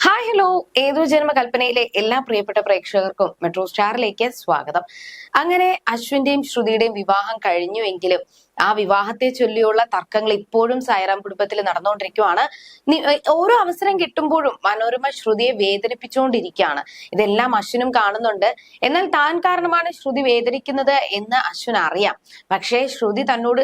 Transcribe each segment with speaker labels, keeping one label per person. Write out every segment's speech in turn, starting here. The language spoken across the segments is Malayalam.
Speaker 1: ഹായ് ഹലോ ഏതോ ജന്മകൽപ്പനയിലെ എല്ലാ പ്രിയപ്പെട്ട പ്രേക്ഷകർക്കും മെട്രോ സ്റ്റാറിലേക്ക് സ്വാഗതം. അങ്ങനെ അശ്വിന്റെയും ശ്രുതിയുടെയും വിവാഹം കഴിഞ്ഞുവെങ്കിലും ആ വിവാഹത്തെ ചൊല്ലിയുള്ള തർക്കങ്ങൾ ഇപ്പോഴും സായറാം കുടുംബത്തിൽ നടന്നുകൊണ്ടിരിക്കുവാണ്. ഓരോ അവസരം കിട്ടുമ്പോഴും മനോരമ ശ്രുതിയെ വേദനിപ്പിച്ചുകൊണ്ടിരിക്കുകയാണ്. ഇതെല്ലാം അശ്വിനും കാണുന്നുണ്ട്. എന്നാൽ താൻ കാരണമാണ് ശ്രുതി വേദനിക്കുന്നത് എന്ന് അശ്വിൻ അറിയാം. പക്ഷേ ശ്രുതി തന്നോട്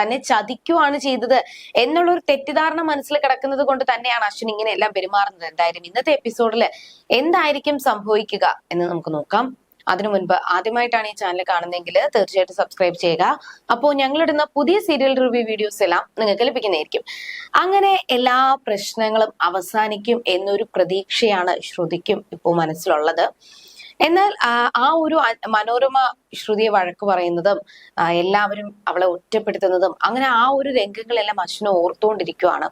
Speaker 1: തന്നെ ചതിക്കുവാണ് ചെയ്തത് എന്നുള്ള ഒരു തെറ്റിദ്ധാരണ മനസ്സിൽ കിടക്കുന്നത് കൊണ്ട് തന്നെയാണ് അശ്വിൻ ഇങ്ങനെയെല്ലാം പെരുമാറുന്നത്. എന്തായാലും ഇന്നത്തെ എപ്പിസോഡിൽ എന്തായിരിക്കും സംഭവിക്കുക എന്ന് നമുക്ക് നോക്കാം. അതിനു മുൻപ് ആദ്യമായിട്ടാണ് ഈ ചാനൽ കാണുന്നതെങ്കിൽ തീർച്ചയായിട്ടും സബ്സ്ക്രൈബ് ചെയ്യുക. അപ്പോൾ ഞങ്ങളിടുന്ന പുതിയ സീരിയൽ റിവ്യൂ വീഡിയോസ് എല്ലാം നിങ്ങൾക്ക് ലഭിക്കുന്നതായിരിക്കും. അങ്ങനെ എല്ലാ പ്രശ്നങ്ങളും അവസാനിക്കും എന്നൊരു പ്രതീക്ഷയാണ് ശ്രുതിക്കും ഇപ്പോൾ മനസ്സിലുള്ളത്. എന്നാൽ ആ, ഒരു മനോരമ ശ്രുതിയെ വഴക്ക് പറയുന്നതും എല്ലാവരും അവളെ ഒറ്റപ്പെടുത്തുന്നതും അങ്ങനെ ആ ഒരു രംഗങ്ങളെല്ലാം അശ്വിനെ ഓർത്തുകൊണ്ടിരിക്കുവാണ്.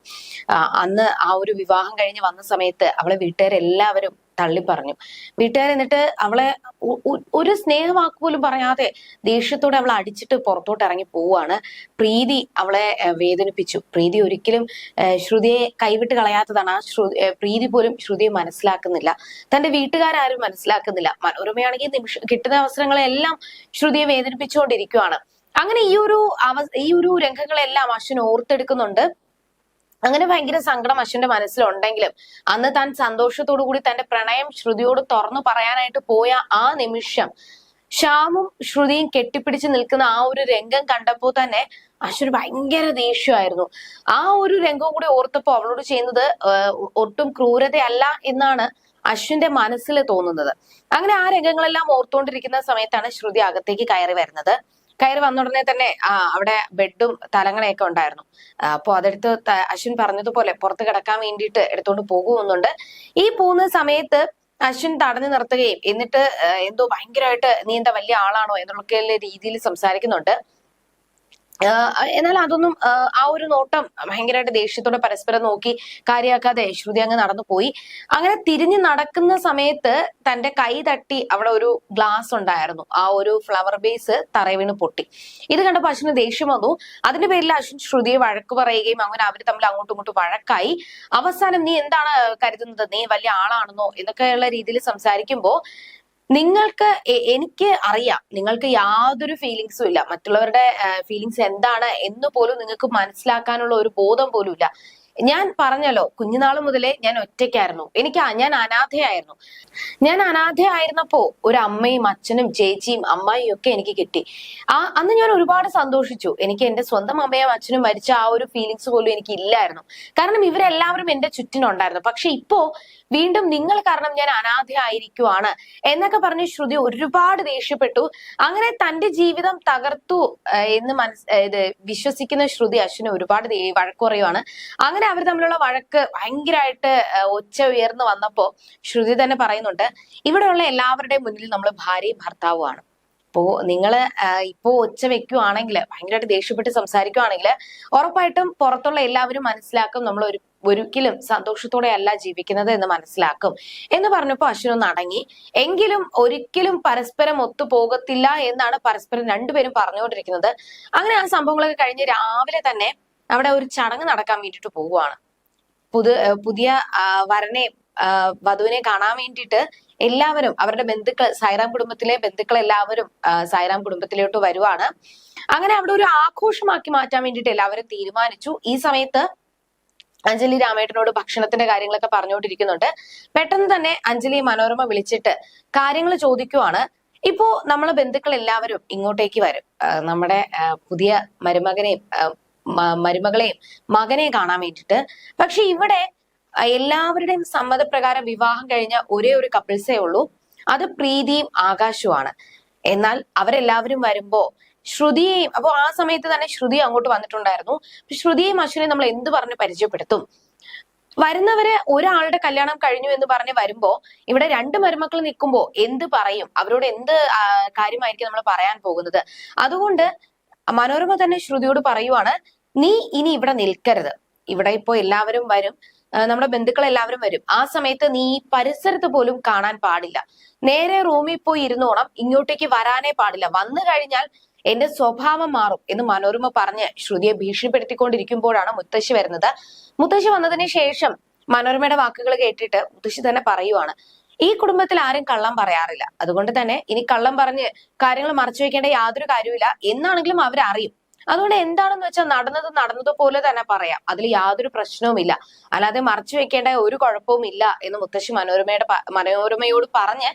Speaker 1: അന്ന് ആ ഒരു വിവാഹം കഴിഞ്ഞ് വന്ന സമയത്ത് അവളെ വീട്ടുകാരെല്ലാവരും തള്ളി പറഞ്ഞു വീട്ടുകാർ എന്നിട്ട് അവളെ ഒരു സ്നേഹവാക്ക് പോലും പറയാതെ ദേഷ്യത്തോടെ അവളെ അടിച്ചിട്ട് പുറത്തോട്ട് ഇറങ്ങി പോവാണ് പ്രീതി അവളെ വേദനിപ്പിച്ചു. പ്രീതി ഒരിക്കലും ശ്രുതിയെ കൈവിട്ട് കളയാത്തതാണ്. ആ ശ്രു പ്രീതി പോലും ശ്രുതിയെ മനസ്സിലാക്കുന്നില്ല. തന്റെ വീട്ടുകാരും മനസ്സിലാക്കുന്നില്ല. മനോരമയാണെങ്കിൽ നിമിഷ കിട്ടുന്ന അവസരങ്ങളെല്ലാം ശ്രുതിയെ വേദനിപ്പിച്ചുകൊണ്ടിരിക്കുവാണ്. അങ്ങനെ ഈ ഒരു അവ ഈ ഒരു രംഗങ്ങളെല്ലാം അശ്വിൻ ഓർത്തെടുക്കുന്നുണ്ട്. അങ്ങനെ ഭയങ്കര സങ്കടം അശ്വിന്റെ മനസ്സിലുണ്ടെങ്കിലും അന്ന് താൻ സന്തോഷത്തോടു കൂടി തന്റെ പ്രണയം ശ്രുതിയോട് തുറന്നു പറയാനായിട്ട് പോയ ആ നിമിഷം ശ്യാമും ശ്രുതിയും കെട്ടിപ്പിടിച്ച് നിൽക്കുന്ന ആ ഒരു രംഗം കണ്ടപ്പോൾ തന്നെ അശ്വിന് ഭയങ്കര ദേഷ്യമായിരുന്നു. ആ ഒരു രംഗവും കൂടി ഓർത്തപ്പോ അവളോട് ചെയ്യുന്നത് ഒട്ടും ക്രൂരതയല്ല എന്നാണ് അശ്വിന്റെ മനസ്സിൽ തോന്നുന്നത്. അങ്ങനെ ആ രംഗങ്ങളെല്ലാം ഓർത്തുകൊണ്ടിരിക്കുന്ന സമയത്താണ് ശ്രുതി അകത്തേക്ക് കയറി വരുന്നത്. കയറി വന്ന ഉടനെ തന്നെ അവിടെ ബെഡും തലങ്ങണയൊക്കെ ഉണ്ടായിരുന്നു. അപ്പോൾ അപ്പൊ അതെടുത്ത് അശ്വിൻ പറഞ്ഞതുപോലെ പുറത്ത് കിടക്കാൻ വേണ്ടിയിട്ട് എടുത്തുകൊണ്ട് പോകുമെന്നുണ്ട്. ഈ പോകുന്ന സമയത്ത് അശ്വിൻ തടഞ്ഞു നിർത്തുകയും എന്നിട്ട് എന്തോ ഭയങ്കരമായിട്ട് നീ എന്താ വലിയ ആളാണോ എന്നുള്ള രീതിയിൽ സംസാരിക്കുന്നുണ്ട്. എന്നാൽ അതൊന്നും ആ, ഒരു നോട്ടം ഭയങ്കരമായിട്ട് ദേഷ്യത്തോടെ പരസ്പരം നോക്കി കാര്യമാക്കാതെ ശ്രുതി അങ്ങ് നടന്നു പോയി. അങ്ങനെ തിരിഞ്ഞു നടക്കുന്ന സമയത്ത് തന്റെ കൈ തട്ടി അവിടെ ഒരു ഗ്ലാസ് ഉണ്ടായിരുന്നു. ആ ഒരു ഫ്ലവർ ബേസ് തറവീണ് പൊട്ടി. ഇത് കണ്ടപ്പോൾ അശ്വിന് ദേഷ്യം വന്നു. അതിന്റെ പേരിൽ അശ്വിൻ ശ്രുതിയെ വഴക്ക് പറയുകയും അങ്ങനെ അവർ തമ്മിൽ അങ്ങോട്ടും ഇങ്ങോട്ടും വഴക്കായി. അവസാനം നീ എന്താണ് കരുതുന്നത്? നീ വലിയ ആളാണെന്നോ? എന്നൊക്കെയുള്ള രീതിയിൽ സംസാരിക്കുമ്പോ നിങ്ങൾക്ക് എനിക്ക് അറിയാം. നിങ്ങൾക്ക് യാതൊരു ഫീലിങ്സും ഇല്ല. മറ്റുള്ളവരുടെ ഫീലിങ്സ് എന്താണ് എന്ന് പോലും നിങ്ങൾക്ക് മനസ്സിലാക്കാനുള്ള ഒരു ബോധം പോലും ഇല്ല. ഞാൻ പറഞ്ഞല്ലോ കുഞ്ഞുനാൾ മുതലേ ഞാൻ ഒറ്റയ്ക്കായിരുന്നു. എനിക്ക് ഞാൻ അനാഥയായിരുന്നു. ഞാൻ അനാഥയായിരുന്നപ്പോ ഒരു അമ്മയും അച്ഛനും ചേച്ചിയും അമ്മായിയും ഒക്കെ എനിക്ക് കിട്ടി. ആ അന്ന് ഞാൻ ഒരുപാട് സന്തോഷിച്ചു. എനിക്ക് എന്റെ സ്വന്തം അമ്മയും അച്ഛനും മരിച്ച ആ ഒരു ഫീലിങ്സ് പോലും എനിക്ക് ഇല്ലായിരുന്നു. കാരണം ഇവരെല്ലാവരും എന്റെ ചുറ്റിനുണ്ടായിരുന്നു. പക്ഷെ ഇപ്പോ വീണ്ടും നിങ്ങൾ കാരണം ഞാൻ അനാഥയായിരിക്കുവാണ് എന്നൊക്കെ പറഞ്ഞ് ശ്രുതി ഒരുപാട് ദേഷ്യപ്പെട്ടു. അങ്ങനെ തന്റെ ജീവിതം തകർത്തു എന്ന് മനസ് വിശ്വസിക്കുന്ന ശ്രുതി അശ്വിനെ ഒരുപാട് വഴക്കുറയുവാണ് വഴക്ക് അങ്ങനെ അവർ തമ്മിലുള്ള വഴക്ക് ഭയങ്കരമായിട്ട് ഒച്ച ഉയർന്നു വന്നപ്പോ ശ്രുതി തന്നെ പറയുന്നുണ്ട് ഇവിടെയുള്ള എല്ലാവരുടെയും മുന്നിൽ നമ്മൾ ഭാര്യയും ഭർത്താവുമാണ്. ഇപ്പോ നിങ്ങൾ ഇപ്പോ ഒച്ച വെക്കുവാണെങ്കിൽ ഭയങ്കരമായിട്ട് ദേഷ്യപ്പെട്ട് സംസാരിക്കുവാണെങ്കിൽ ഉറപ്പായിട്ടും പുറത്തുള്ള എല്ലാവരും മനസ്സിലാക്കും. നമ്മൾ ഒരു ഒരിക്കലും സന്തോഷത്തോടെ അല്ല ജീവിക്കുന്നത് എന്ന് മനസ്സിലാക്കും. എന്ന് പറഞ്ഞപ്പോ അശ്വിൻ ഒന്ന് അടങ്ങി. എങ്കിലും ഒരിക്കലും പരസ്പരം ഒത്തു ഒത്തുപോകത്തില്ല എന്നാണ് പരസ്പരം രണ്ടുപേരും പറഞ്ഞുകൊണ്ടിരിക്കുന്നത്. അങ്ങനെ ആ സംഭവങ്ങളൊക്കെ കഴിഞ്ഞ് രാവിലെ തന്നെ അവിടെ ഒരു ചടങ്ങ് നടക്കാൻ വേണ്ടിയിട്ട് പോവുകയാണ് പുതു പുതിയ വരനെ വധുവിനെ കാണാൻ വേണ്ടിയിട്ട് എല്ലാവരും അവരുടെ ബന്ധുക്കൾ സായിറാം കുടുംബത്തിലെ ബന്ധുക്കൾ എല്ലാവരും സായിറാം കുടുംബത്തിലോട്ട് വരുവാണ്. അങ്ങനെ അവിടെ ഒരു ആഘോഷമാക്കി മാറ്റാൻ വേണ്ടിയിട്ട് എല്ലാവരും തീരുമാനിച്ചു. ഈ സമയത്ത് അഞ്ജലി രാമേട്ടനോട് ഭക്ഷണത്തിന്റെ കാര്യങ്ങളൊക്കെ പറഞ്ഞുകൊണ്ടിരിക്കുന്നുണ്ട്. പെട്ടെന്ന് തന്നെ അഞ്ജലി മനോരമ വിളിച്ചിട്ട് കാര്യങ്ങൾ ചോദിക്കുവാണ്. ഇപ്പോ നമ്മളെ ബന്ധുക്കൾ എല്ലാവരും ഇങ്ങോട്ടേക്ക് വരും. നമ്മുടെ പുതിയ മരുമകനെയും മരുമകളെയും മകനെ കാണാൻ വേണ്ടിയിട്ട്. പക്ഷെ ഇവിടെ എല്ലാവരുടെയും സമ്മതപ്രകാരം വിവാഹം കഴിഞ്ഞ ഒരേ ഒരു കപ്പിൾസേ ഉള്ളൂ. അത് പ്രീതിയും ആകാശുമാണ് എന്നാൽ അവരെല്ലാവരും വരുമ്പോ ശ്രുതിയെയും അപ്പോൾ ആ സമയത്ത് തന്നെ ശ്രുതി അങ്ങോട്ട് വന്നിട്ടുണ്ടായിരുന്നു. ശ്രുതിയും അശ്വിനെയും നമ്മൾ എന്ത് പറഞ്ഞ് പരിചയപ്പെടുത്തും? വരുന്നവരെ ഒരാളുടെ കല്യാണം കഴിഞ്ഞു എന്ന് പറഞ്ഞ് വരുമ്പോ ഇവിടെ രണ്ട് മരുമക്കൾ നിൽക്കുമ്പോ എന്ത് പറയും? അവരോട് എന്ത് കാര്യമായിരിക്കും നമ്മൾ പറയാൻ പോകുന്നത്? അതുകൊണ്ട് മനോരമ തന്നെ ശ്രുതിയോട് പറയുവാണ് നീ ഇനി ഇവിടെ നിൽക്കരുത്. ഇവിടെ ഇപ്പോ എല്ലാവരും വരും. നമ്മുടെ ബന്ധുക്കൾ എല്ലാവരും വരും. ആ സമയത്ത് നീ പരിസരത്ത് പോലും കാണാൻ പാടില്ല. നേരെ റൂമിൽ പോയി ഇരുന്നോണം. ഇങ്ങോട്ടേക്ക് വരാനേ പാടില്ല. വന്നു കഴിഞ്ഞാൽ എന്റെ സ്വഭാവം മാറും എന്ന് മനോരമ പറഞ്ഞ് ശ്രുതിയെ ഭീഷണിപ്പെടുത്തിക്കൊണ്ടിരിക്കുമ്പോഴാണ് മുത്തശ്ശി വരുന്നത്. മുത്തശ്ശി വന്നതിന് ശേഷം മനോരമയുടെ വാക്കുകൾ കേട്ടിട്ട് മുത്തശ്ശി തന്നെ പറയുവാണ് ഈ കുടുംബത്തിൽ ആരും കള്ളം പറയാറില്ല. അതുകൊണ്ട് തന്നെ ഇനി കള്ളം പറഞ്ഞ് കാര്യങ്ങൾ മറച്ചു വെക്കേണ്ട യാതൊരു കാര്യമില്ല എന്നാണെങ്കിലും അവരറിയും. അതുകൊണ്ട് എന്താണെന്ന് വെച്ചാൽ നടന്നത് നടന്നതുപോലെ തന്നെ പറയാം. അതിൽ യാതൊരു പ്രശ്നവുമില്ല. അല്ലാതെ മറച്ചു വെക്കേണ്ട ഒരു കുഴപ്പവും ഇല്ല എന്ന് മുത്തശ്ശി മനോരമയുടെ മനോരമയോട് പറഞ്ഞ്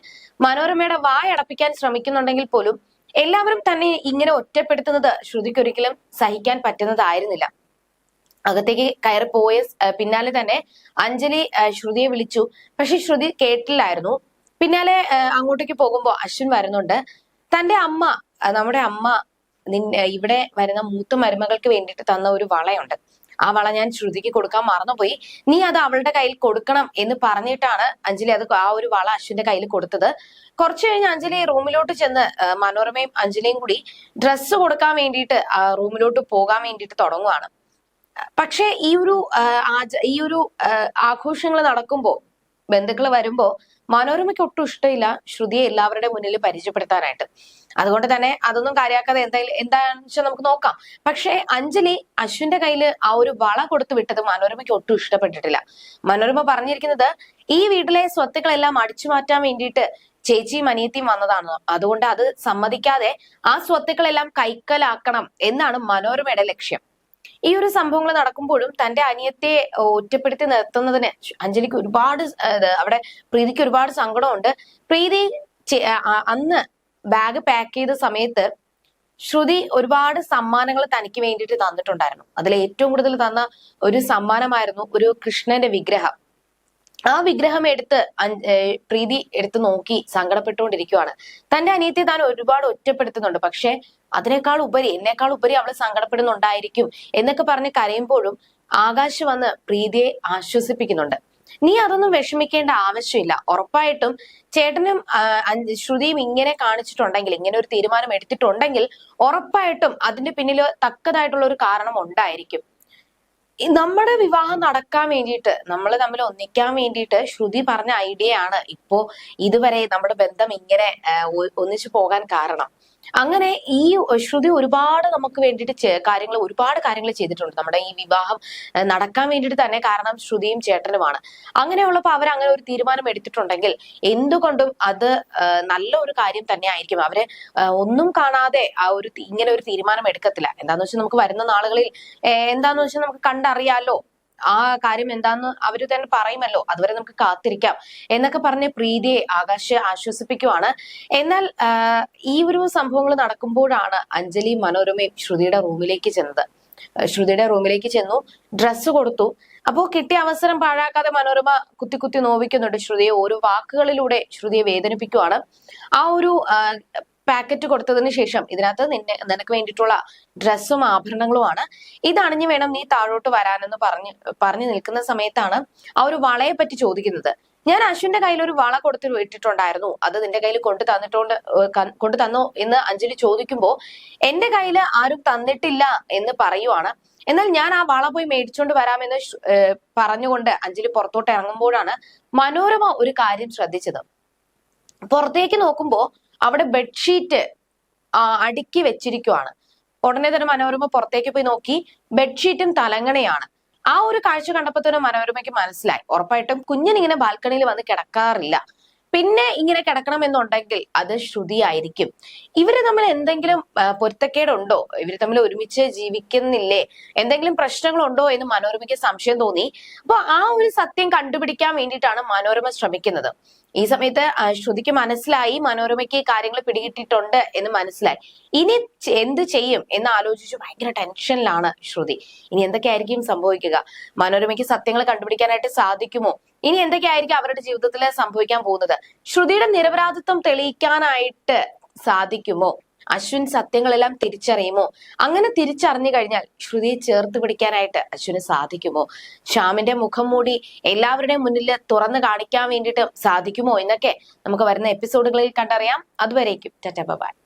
Speaker 1: മനോരമയുടെ വായടപ്പിക്കാൻ ശ്രമിക്കുന്നുണ്ടെങ്കിൽ പോലും എല്ലാവരും തന്നെ ഇങ്ങനെ ഒറ്റപ്പെടുത്തുന്നത് ശ്രുതിക്കൊരിക്കലും സഹിക്കാൻ പറ്റുന്നതായിരുന്നില്ല. അകത്തേക്ക് കയറി പോയ പിന്നാലെ തന്നെ അഞ്ജലി ശ്രുതിയെ വിളിച്ചു. പക്ഷെ ശ്രുതി കേട്ടില്ലായിരുന്നു. പിന്നാലെ അങ്ങോട്ടേക്ക് പോകുമ്പോൾ അശ്വിൻ വരുന്നുണ്ട്. തന്റെ അമ്മ നമ്മുടെ അമ്മ ഇവിടെ വരുന്ന മൂത്ത മരുമകൾക്ക് വേണ്ടിയിട്ട് തന്ന ഒരു വളയുണ്ട്. ആ വള ഞാൻ ശ്രുതിക്ക് കൊടുക്കാൻ മറന്നുപോയി. നീ അത് അവളുടെ കയ്യിൽ കൊടുക്കണം എന്ന് പറഞ്ഞിട്ടാണ് അഞ്ജലി അത് ആ ഒരു വള അശ്വിന്റെ കയ്യിൽ കൊടുത്തത്. കുറച്ചു കഴിഞ്ഞ് അഞ്ജലി റൂമിലോട്ട് ചെന്ന് മനോരമയും അഞ്ജലിയും കൂടി ഡ്രസ്സ് കൊടുക്കാൻ വേണ്ടിയിട്ട് റൂമിലോട്ട് പോകാൻ വേണ്ടിയിട്ട് തുടങ്ങുവാണ്. പക്ഷേ ഈ ഒരു ഈ ഒരു ആഘോഷങ്ങൾ നടക്കുമ്പോൾ ബന്ധുക്കൾ വരുമ്പോ മനോരമയ്ക്ക് ഒട്ടും ഇഷ്ടമില്ല. ശ്രുതിയെ എല്ലാവരുടെ മുന്നിൽ പരിചയപ്പെടുത്താനായിട്ട്. അതുകൊണ്ട് തന്നെ അതൊന്നും കാര്യമാക്കാതെ എന്തായാലും എന്താണെന്ന് വെച്ചാൽ നമുക്ക് നോക്കാം. പക്ഷേ അഞ്ജലി അശ്വിന്റെ കയ്യിൽ ആ ഒരു വള കൊടുത്തു വിട്ടത് മനോരമയ്ക്ക് ഒട്ടും ഇഷ്ടപ്പെട്ടിട്ടില്ല. മനോരമ പറഞ്ഞിരിക്കുന്നത് ഈ വീട്ടിലെ സ്വത്തുക്കളെല്ലാം അടിച്ചു മാറ്റാൻ വേണ്ടിയിട്ട് ചേച്ചിയും അനിയത്തിയും വന്നതാണ് അതുകൊണ്ട് അത് സമ്മതിക്കാതെ ആ സ്വത്തുക്കളെല്ലാം കൈക്കലാക്കണം എന്നാണ് മനോരമയുടെ ലക്ഷ്യം. ഈ ഒരു സംഭവങ്ങൾ നടക്കുമ്പോഴും തന്റെ അനിയത്തെ ഒറ്റപ്പെടുത്തി നിർത്തുന്നതിന് അഞ്ജലിക്ക് ഒരുപാട് അവിടെ പ്രീതിക്ക് ഒരുപാട് സങ്കടമുണ്ട്. പ്രീതി അന്ന് ബാഗ് പാക്ക് ചെയ്ത സമയത്ത് ശ്രുതി ഒരുപാട് സമ്മാനങ്ങൾ തനിക്ക് വേണ്ടിയിട്ട് തന്നിട്ടുണ്ടായിരുന്നു. അതിൽ ഏറ്റവും കൂടുതൽ തന്ന ഒരു സമ്മാനമായിരുന്നു ഒരു കൃഷ്ണന്റെ വിഗ്രഹം. ആ വിഗ്രഹം എടുത്ത് പ്രീതി എടുത്ത് നോക്കി സങ്കടപ്പെട്ടുകൊണ്ടിരിക്കുവാണ്. തന്റെ അനിയത്തെ താൻ ഒരുപാട് ഒറ്റപ്പെടുത്തുന്നുണ്ട്. പക്ഷെ അതിനേക്കാൾ ഉപരി എന്നേക്കാൾ ഉപരി അവൾ സങ്കടപ്പെടുന്നുണ്ടായിരിക്കും എന്നൊക്കെ പറഞ്ഞ് കരയുമ്പോഴും ആകാശ് വന്ന് പ്രീതിയെ ആശ്വസിപ്പിക്കുന്നുണ്ട്. നീ അതൊന്നും വിഷമിക്കേണ്ട ആവശ്യമില്ല. ഉറപ്പായിട്ടും ചേട്ടനും ശ്രുതിയും ഇങ്ങനെ കാണിച്ചിട്ടുണ്ടെങ്കിൽ ഇങ്ങനെ ഒരു തീരുമാനം എടുത്തിട്ടുണ്ടെങ്കിൽ ഉറപ്പായിട്ടും അതിന്റെ പിന്നിൽ തക്കതായിട്ടുള്ള ഒരു കാരണം ഉണ്ടായിരിക്കും. നമ്മുടെ വിവാഹം നടക്കാൻ വേണ്ടിയിട്ട് നമ്മൾ തമ്മിൽ ഒന്നിക്കാൻ വേണ്ടിയിട്ട് ശ്രുതി പറഞ്ഞ ഐഡിയ ആണ് ഇപ്പോ ഇതുവരെ നമ്മുടെ ബന്ധം ഇങ്ങനെ ഒന്നിച്ചു പോകാൻ കാരണം. അങ്ങനെ ഈ ശ്രുതി ഒരുപാട് നമുക്ക് വേണ്ടിയിട്ട് കാര്യങ്ങൾ ഒരുപാട് കാര്യങ്ങൾ ചെയ്തിട്ടുണ്ട്. നമ്മുടെ ഈ വിവാഹം നടക്കാൻ വേണ്ടിയിട്ട് തന്നെ കാരണം ശ്രുതിയും ചേട്ടനുമാണ്. അങ്ങനെയുള്ളപ്പോൾ അവർ അങ്ങനെ ഒരു തീരുമാനം എടുത്തിട്ടുണ്ടെങ്കിൽ എന്തുകൊണ്ടും അത് നല്ല ഒരു കാര്യം തന്നെ ആയിരിക്കും. അവർ ഒന്നും കാണാതെ ആ ഒരു ഇങ്ങനെ ഒരു തീരുമാനം എടുക്കത്തില്ല. എന്താന്ന് വെച്ചാൽ നമുക്ക് വരുന്ന നാളുകളിൽ എന്താന്ന് വെച്ചാൽ നമുക്ക് കണ്ടറിയാലോ? ആ കാര്യം എന്താന്ന് അവർ തന്നെ പറയുമല്ലോ. അതുവരെ നമുക്ക് കാത്തിരിക്കാം. എന്നൊക്കെ പറഞ്ഞ് പ്രീതിയെ ആകാശ് ആശ്വസിപ്പിക്കുവാണ്. എന്നാൽ ഈ ഒരു സംഭവങ്ങൾ നടക്കുമ്പോഴാണ് അഞ്ജലി മനോരമയും ശ്രുതിയുടെ റൂമിലേക്ക് ചെന്നത്. ശ്രുതിയുടെ റൂമിലേക്ക് ചെന്നു ഡ്രസ്സ് കൊടുത്തു. അപ്പോ കിട്ടിയ അവസരം പാഴാക്കാതെ മനോരമ കുത്തി കുത്തി നോവിക്കുന്നുണ്ട് ശ്രുതിയെ. ഓരോ വാക്കുകളിലൂടെ ശ്രുതിയെ വേദനിപ്പിക്കുവാണ്. ആ ഒരു പാക്കറ്റ് കൊടുത്തതിന് ശേഷം ഇതിനകത്ത് നിന്നെ നിനക്ക് വേണ്ടിയിട്ടുള്ള ഡ്രസ്സും ആഭരണങ്ങളുമാണ്. ഇതണിഞ്ഞു വേണം നീ താഴോട്ട് വരാനെന്ന് പറഞ്ഞ് പറഞ്ഞു നിൽക്കുന്ന സമയത്താണ് ആ ഒരു വളയെ പറ്റി ചോദിക്കുന്നത്. ഞാൻ അശ്വിന്റെ കയ്യിൽ ഒരു വള കൊടുത്ത് വിട്ടിട്ടുണ്ടായിരുന്നു. അത് നിന്റെ കയ്യിൽ കൊണ്ടു തന്നിട്ടുണ്ട് കൊണ്ടു തന്നോ എന്ന് അഞ്ജലി ചോദിക്കുമ്പോ എന്റെ കയ്യിൽ ആരും തന്നിട്ടില്ല എന്ന് പറയുവാണ്. എന്നാൽ ഞാൻ ആ വള പോയി മേടിച്ചോണ്ട് വരാമെന്ന് പറഞ്ഞുകൊണ്ട് അഞ്ജലി പുറത്തോട്ട് ഇറങ്ങുമ്പോഴാണ് മനോരമ ഒരു കാര്യം ശ്രദ്ധിച്ചത്. പുറത്തേക്ക് നോക്കുമ്പോ അവിടെ ബെഡ്ഷീറ്റ് അടുക്കി വെച്ചിരിക്കുവാണ്. ഉടനെ തന്നെ മനോരമ പുറത്തേക്ക് പോയി നോക്കി ബെഡ്ഷീറ്റും തലങ്ങണയാണ്. ആ ഒരു കാഴ്ച കണ്ടപ്പോ തന്നെ മനോരമയ്ക്ക് മനസ്സിലായി. ഉറപ്പായിട്ടും കുഞ്ഞിനിങ്ങനെ ബാൽക്കണിയിൽ വന്ന് കിടക്കാറില്ല. പിന്നെ ഇങ്ങനെ കിടക്കണമെന്നുണ്ടെങ്കിൽ അത് ശ്രുതിയായിരിക്കും. ഇവർ തമ്മിൽ എന്തെങ്കിലും പൊരുത്തക്കേടുണ്ടോ? ഇവർ തമ്മിൽ ഒരുമിച്ച് ജീവിക്കുന്നില്ലേ? എന്തെങ്കിലും പ്രശ്നങ്ങളുണ്ടോ എന്ന് മനോരമയ്ക്ക് സംശയം തോന്നി. അപ്പൊ ആ ഒരു സത്യം കണ്ടുപിടിക്കാൻ വേണ്ടിയിട്ടാണ് മനോരമ ശ്രമിക്കുന്നത്. ഈ സമയത്ത് ശ്രുതിക്ക് മനസ്സിലായി മനോരമയ്ക്ക് കാര്യങ്ങൾ പിടികിട്ടിട്ടുണ്ട് എന്ന് മനസ്സിലായി. ഇനി എന്ത് ചെയ്യും എന്ന് ആലോചിച്ച് ഭയങ്കര ടെൻഷനിലാണ് ശ്രുതി. ഇനി എന്തൊക്കെയായിരിക്കും സംഭവിക്കുക? മനോരമയ്ക്ക് സത്യങ്ങൾ കണ്ടുപിടിക്കാനായിട്ട് സാധിക്കുമോ? ഇനി എന്തൊക്കെയായിരിക്കും അവരുടെ ജീവിതത്തിൽ സംഭവിക്കാൻ പോകുന്നത്? ശ്രുതിയുടെ നിരപരാധിത്വം തെളിയിക്കാനായിട്ട് സാധിക്കുമോ? അശ്വിൻ സത്യങ്ങളെല്ലാം തിരിച്ചറിയുമോ? അങ്ങനെ തിരിച്ചറിഞ്ഞു കഴിഞ്ഞാൽ ശ്രുതിയെ ചേർത്ത് പിടിക്കാനായിട്ട് അശ്വിന് സാധിക്കുമോ? ശ്യാമിന്റെ മുഖം മൂടി എല്ലാവരുടെയും മുന്നിൽ തുറന്നു കാണിക്കാൻ വേണ്ടിയിട്ട് സാധിക്കുമോ എന്നൊക്കെ നമുക്ക് വരുന്ന എപ്പിസോഡുകളിൽ കണ്ടറിയാം. അതുവരേക്കും. Tata bye.